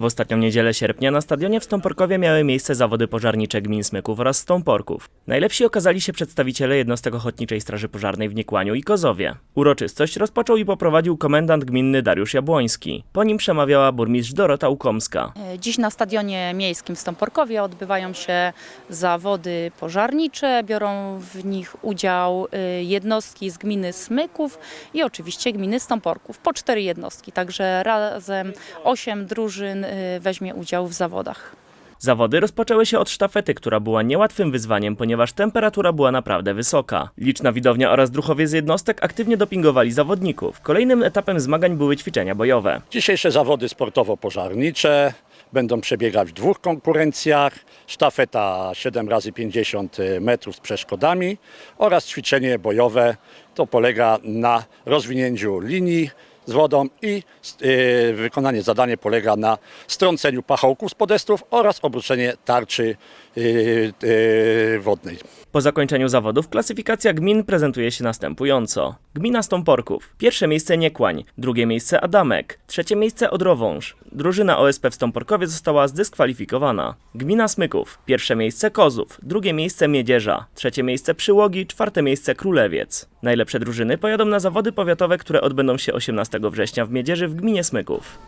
W ostatnią niedzielę sierpnia na stadionie w Stąporkowie miały miejsce zawody pożarnicze gmin Smyków oraz Stąporków. Najlepsi okazali się przedstawiciele jednostek Ochotniczej Straży Pożarnej w Niekłaniu i Kozowie. Uroczystość rozpoczął i poprowadził komendant gminny Dariusz Jabłoński. Po nim przemawiała burmistrz Dorota Ukomska. Dziś na Stadionie Miejskim w Stąporkowie odbywają się zawody pożarnicze. Biorą w nich udział y, jednostki z gminy Smyków i oczywiście gminy Stąporków. Po cztery jednostki, także razem osiem drużyn weźmie udział w zawodach. Zawody rozpoczęły się od sztafety, która była niełatwym wyzwaniem, ponieważ temperatura była naprawdę wysoka. Liczna widownia oraz druchowie z jednostek aktywnie dopingowali zawodników. Kolejnym etapem zmagań były ćwiczenia bojowe. Dzisiejsze zawody sportowo-pożarnicze będą przebiegać w dwóch konkurencjach. Sztafeta 7 razy 50 metrów z przeszkodami oraz ćwiczenie bojowe. To polega na rozwinięciu linii z wodą i y, wykonanie zadania polega na strąceniu pachołków z podestów oraz obrócenie tarczy y, y, wodnej. Po zakończeniu zawodów klasyfikacja gmin prezentuje się następująco. Gmina Stąporków. Pierwsze miejsce Niekłań, drugie miejsce Adamek, trzecie miejsce Odrowąż. Drużyna OSP w Stąporkowie została zdyskwalifikowana. Gmina Smyków. Pierwsze miejsce Kozów, drugie miejsce Miedzierza, trzecie miejsce Przyłogi, czwarte miejsce Królewiec. Najlepsze drużyny pojadą na zawody powiatowe, które odbędą się 18 września w Miedzierzy w gminie Smyków.